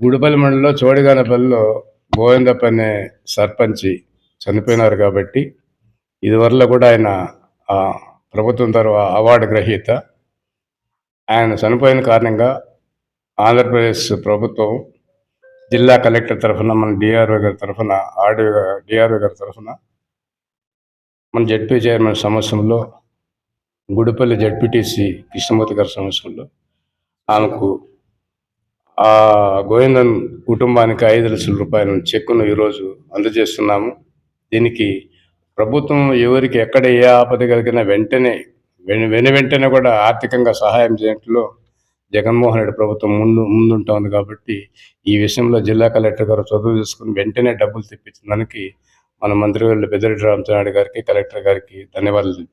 గుడిపల్లి మండలంలో చోడిగానపల్లిలో గోవిందప్ప అనే సర్పంచి. చనిపోయినారు కాబట్టి ఇదివరలో కూడా ఆయన ఆ, ప్రభుత్వం తర్వాత అవార్డు గ్రహీత. ఆయన చనిపోయిన కారణంగా ఆంధ్రప్రదేశ్ ప్రభుత్వం జిల్లా కలెక్టర్ తరఫున మన డిఆర్ఓ గారి తరఫున ఆర్డీఓ డిఆర్ఓ గారి తరఫున మన జడ్పీ చైర్మన్ సమస్యంలో గుడిపల్లి జడ్పీటీసీ కృష్ణమూర్తి గారి సమస్యంలో ఆమెకు ఆ గోవిందన్ కుటుంబానికి ఐదు లక్షల రూపాయల చెక్కును ఈరోజు అందజేస్తున్నాము. దీనికి ప్రభుత్వం ఎవరికి ఎక్కడ ఏ ఆపద కలిగినా వెంటనే వెను వెంటనే కూడా ఆర్థికంగా సహాయం చేయట్లో జగన్మోహన్ రెడ్డి ప్రభుత్వం ముందు ముందుంటా ఉంది కాబట్టి ఈ విషయంలో జిల్లా కలెక్టర్ గారు చదువు చేసుకుని వెంటనే డబ్బులు తెప్పించడానికి మన మంత్రి పెద్దిరెడ్డి రామచంద్ర గారికి కలెక్టర్ గారికి ధన్యవాదాలు